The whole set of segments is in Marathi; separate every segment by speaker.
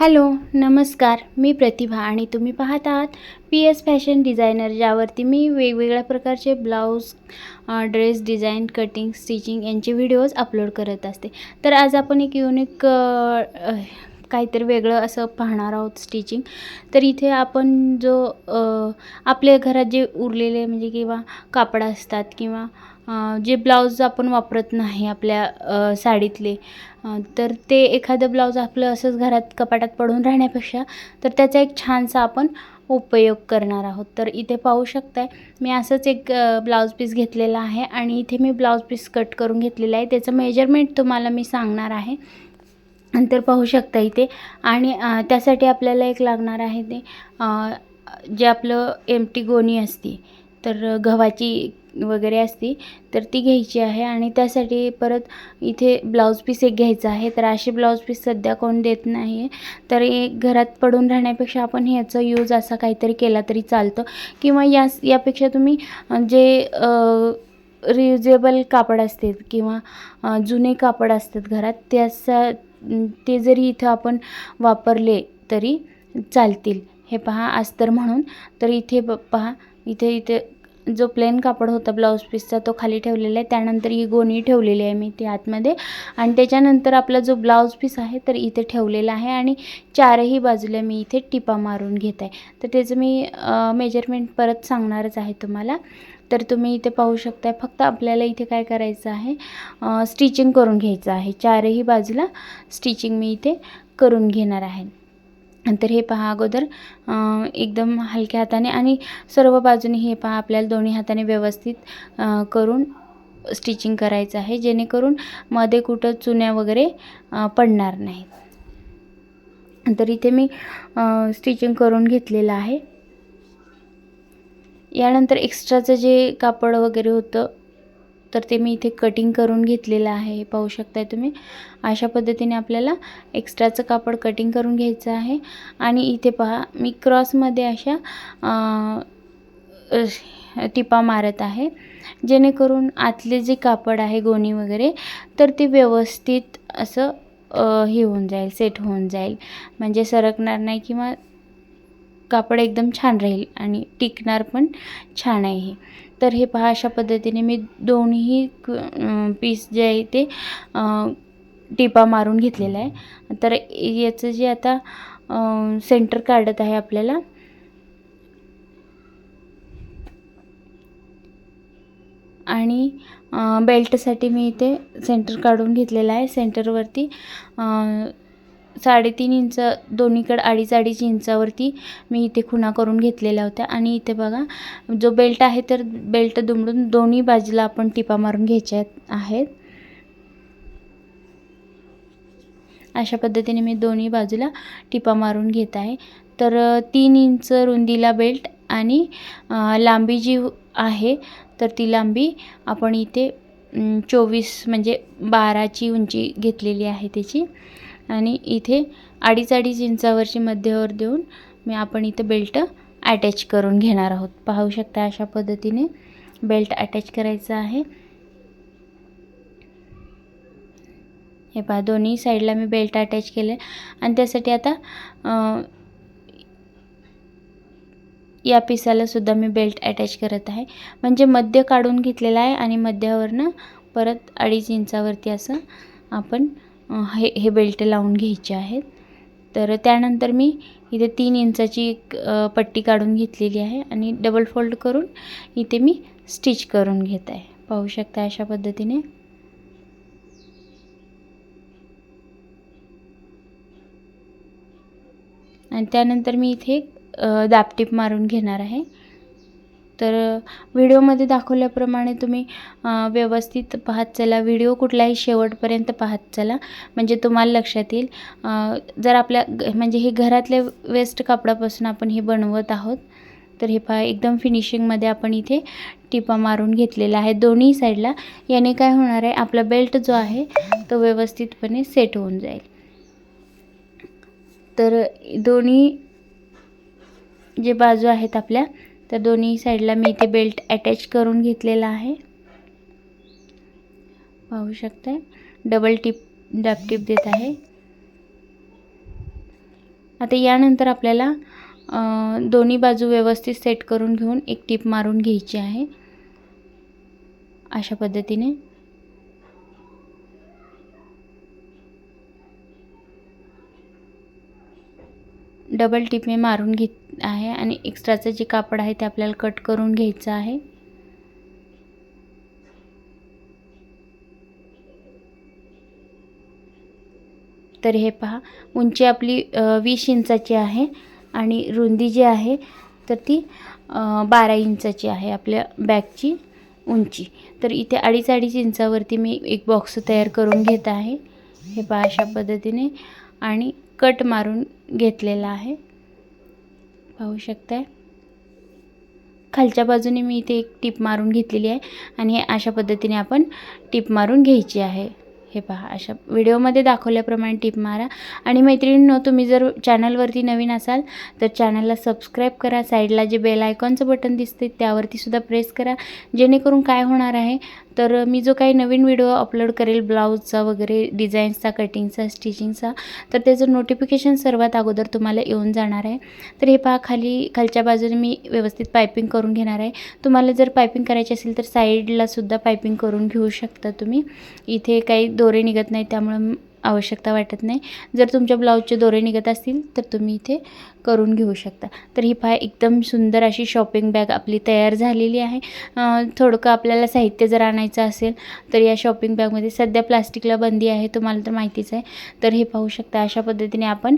Speaker 1: हॅलो नमस्कार. मी प्रतिभा आणि तुम्ही पाहत आहात पी एस फॅशन डिझायनर ज्यावरती मी वेगवेगळ्या प्रकारचे blouse dress design cutting stitching यांचे व्हिडिओज अपलोड करत असते. तर आज आपण एक युनिक काहीतरी वेगळं असं पाहणार आहोत स्टिचिंग तर इथे आपण जो आपल्या घरात जे उरलेले म्हणजे किंवा कापड असतात किंवा जे ब्लाऊज आपण वापरत नाही आपल्या साडीतले तर ते एखादं ब्लाऊज आपलं असंच घरात कपाटात पडून राहण्यापेक्षा तर त्याचा एक छानसा आपण उपयोग करणार आहोत. तर इथे पाहू शकताय मी असंच एक ब्लाऊज पीस घेतलेला आहे आणि इथे मी ब्लाऊज पीस कट करून घेतलेला आहे. त्याचं मेजरमेंट तुम्हाला मी सांगणार आहे. नंतर पाहू शकता इथे. आणि त्यासाठी आपल्याला एक लागणार आहे ते जे आपलं एमटी गोणी असते. तर गव्हाची वगैरे असती तर ती घ्यायची आहे. आणि त्यासाठी परत इथे ब्लाऊज पीस एक घ्यायचा आहे. तर असे ब्लाऊज पीस सध्या कोण देत नाही आहे तर एक घरात पडून राहण्यापेक्षा आपण ह्याचा यूज असा काहीतरी केला तरी चालतं. किंवा या यापेक्षा तुम्ही जे रियुजेबल कापड असते किंवा जुने कापड असतात घरात त्याचा ते जरी इथं आपण वापरले तरी चालतील. हे पहा अस्तर म्हणून. तर इथे ब पहा इथे इथे जो प्लेन कापड होता ब्लाऊज पीसचा तो खाली ठेवलेला आहे. त्यानंतर ही गोणी ठेवलेली आहे मी ती आतमध्ये. आणि त्याच्यानंतर आपला जो ब्लाऊज पीस आहे तर इथे ठेवलेला आहे. आणि चारही बाजूला मी इथे टिपा मारून घेत आहे. तर त्याचं मी मेजरमेंट परत सांगणारच आहे तुम्हाला. तर तुम्ही इथे पाहू शकताय फक्त आपल्याला इथे काय करायचं आहे स्टिचिंग करून घ्यायचं आहे. चारही बाजूला स्टिचिंग मी इथे करून घेणार आहे. नंतर हे पहा अगोदर. एकदम हलक्या हाताने आणि सर्व बाजूने हे पहा आपल्याला दोन्ही हाताने व्यवस्थित करून स्टिचिंग करायचं आहे जेणेकरून मध्ये कुठं चुन्या वगैरे पडणार नाहीत. तर इथे मी स्टिचिंग करून घेतलेलं आहे. यानंतर एक्स्ट्राचं जे कापड वगैरे होतं तर ते मी इथे कटिंग करून घेतलेलं आहे. हे पाहू शकताय तुम्ही. अशा पद्धतीने आपल्याला एक्स्ट्राचं कापड कटिंग करून घ्यायचं आहे. आणि इथे पहा मी क्रॉसमध्ये अशा टिपा मारत आहे. जेणेकरून आतले जे कापड आहे गोणी वगैरे तर ते व्यवस्थित असं हे होऊन जाईल सेट होऊन जाईल. म्हणजे सरकणार नाही किंवा कापड एकदम छान राहील आणि टिकणार पण छान आहे हे. तर हे पहा अशा पद्धतीने मी दोन्ही पीस जे आहे ते टिपा मारून घेतलेला आहे. तर याचं जे आता सेंटर काढत आहे आपल्याला आणि बेल्टसाठी मी इथे सेंटर काढून घेतलेला आहे. सेंटरवरती साडेतीन इंच दोन्हीकडं अडीच अडीच इंचावरती मी इथे खुणा करून घेतलेल्या होत्या. आणि इथे बघा जो बेल्ट आहे तर बेल्ट दुमडून दोन्ही बाजूला आपण टिपा मारून घ्यायच्या आहेत. अशा पद्धतीने मी दोन्ही बाजूला टिपा मारून घेत आहे. तर तीन इंच रुंदीला बेल्ट आणि लांबी जी आहे तर ती लांबी आपण इथे चोवीस म्हणजे बाराची उंची घेतलेली आहे त्याची. आणि इथे अडीच अडीच इंचावरची मध्यवर देऊन मी आपण इथे बेल्ट अटॅच करून घेणार आहोत. पाहू शकता अशा पद्धतीने बेल्ट अटॅच करायचं आहे. हे पहा दोन्ही साईडला मी बेल्ट अटॅच केले आणि त्यासाठी आता या पिसाला सुद्धा मी बेल्ट अटॅच करत आहे. म्हणजे मध्य काढून घेतलेला आहे आणि मध्यावरनं परत अडीच इंचावरती असं आपण हे हे बेल्ट लावून घ्यायचे आहेत. तर त्यानंतर मी इथे तीन इंचाची एक पट्टी काढून घेतलेली आहे आणि डबल फोल्ड करून इथे मी स्टिच करून घेत आहे. पाहू शकता अशा पद्धतीने. आणि त्यानंतर मी इथे दापटीप मारून घेणार आहे. तर व्हिडिओमध्ये दाखवल्याप्रमाणे तुम्ही व्यवस्थित पाहत चला. व्हिडिओ कुठलाही शेवटपर्यंत पाहत चला. म्हणजे तुम्हाला लक्षात येईल जर आपल्या म्हणजे हे घरातल्या वेस्ट कापडापासून आपण हे बनवत आहोत तर हे पहा एकदम फिनिशिंगमध्ये आपण इथे टिपा मारून घेतलेला आहे दोन्ही साईडला. याने काय होणार आहे आपला बेल्ट जो आहे तो व्यवस्थितपणे सेट होऊन जाईल. तर दोन्ही जे बाजू आहेत आपल्या त्या दोन्ही साईडला मी इथे बेल्ट अटॅच करून घेतलेला आहे. पाहू शकताय? डबल टिप डॅप टिप देत आहे. आता यानंतर आपल्याला दोन्ही बाजू व्यवस्थित सेट करून घेऊन एक टीप मारून घ्यायची आहे. अशा पद्धतीने. डबल टिपने मी मारून घेत आहे आणि एक्स्ट्राचं जे कापड आहे ते आपल्याला कट करून घ्यायचं आहे. तर हे पहा उंची आपली वीस इंचाची आहे आणि रुंदी जी आहे तर ती बारा इंचाची आहे आपल्या बॅगची उंची. तर इथे अडीच अडीच इंचावरती मी एक बॉक्स तयार करून घेत आहे. हे पहा अशा पद्धतीने आणि कट मारून घेतलेला आहे. पाहू शकताय. खालच्या बाजूने मी इथे एक टीप मारून घेतलेली आहे आणि हे अशा पद्धतीने आपण टीप मारून घ्यायची आहे. हे पहा अशा व्हिडिओमध्ये दाखवल्याप्रमाणे टिप मारा. आणि मैत्रिणींनो तुम्ही जर चॅनलवरती नवीन असाल तर चॅनलला सबस्क्राईब करा. साईडला जे बेल आयकॉनचं बटन दिसते त्यावरती सुद्धा प्रेस करा. जेणेकरून काय होणार आहे तर मी जो काही नवीन व्हिडिओ अपलोड करेल ब्लाऊजचा वगैरे डिझाईन्सचा कटिंगचा स्टिचिंगचा तर त्याचं नोटिफिकेशन सर्वात अगोदर तुम्हाला येऊन जाणार आहे. तर हे पहा खाली खालच्या बाजूने मी व्यवस्थित पायपिंग करून घेणार आहे. तुम्हाला जर पायपिंग करायची असेल तर साईडलासुद्धा पायपिंग करून घेऊ शकता तुम्ही. इथे काही दोरे निघत नाही त्यामुळं आवश्यकता वाटत नाही. जर तुमच्या ब्लाऊजचे दोरे निघत असतील तर तुम्ही इथे करून घेऊ शकता. तर ही पहा एकदम सुंदर अशी शॉपिंग बॅग आपली तयार झालेली आहे. अं, थोडकं आपल्याला साहित्य जर आणायचं असेल तर या शॉपिंग बॅगमध्ये सध्या प्लास्टिकला बंदी आहे तुम्हाला तर माहितीच आहे. तर हे पाहू शकता अशा पद्धतीने आपण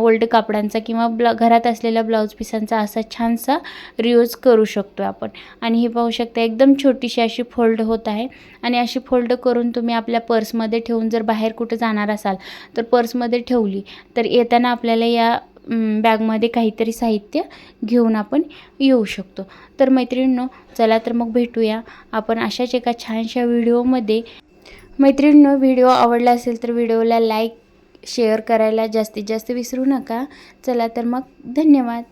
Speaker 1: ओल्ड कापडांचा किंवा ब्ला घरात असलेल्या ब्लाऊज पिसांचा असा छानसा रियूज करू शकतो आपण. आणि हे पाहू शकता एकदम छोटीशी अशी फोल्ड होत आहे. आणि अशी फोल्ड करून तुम्ही आपल्या पर्समध्ये ठेवून जर बाहेर कुठं जाणार असाल तर पर्समध्ये ठेवली. तर येताना आपल्याला या बॅगमध्ये काहीतरी साहित्य घेऊन आपण येऊ शकतो. तर मैत्रिणींनो चला तर मग भेटूया. आपण अशाच एका छानशा व्हिडिओमध्ये. मैत्रिणींनो व्हिडिओ आवडला असेल तर व्हिडिओला लाईक शेअर करायला जास्तीत जास्त विसरू नका. चला तर मग धन्यवाद.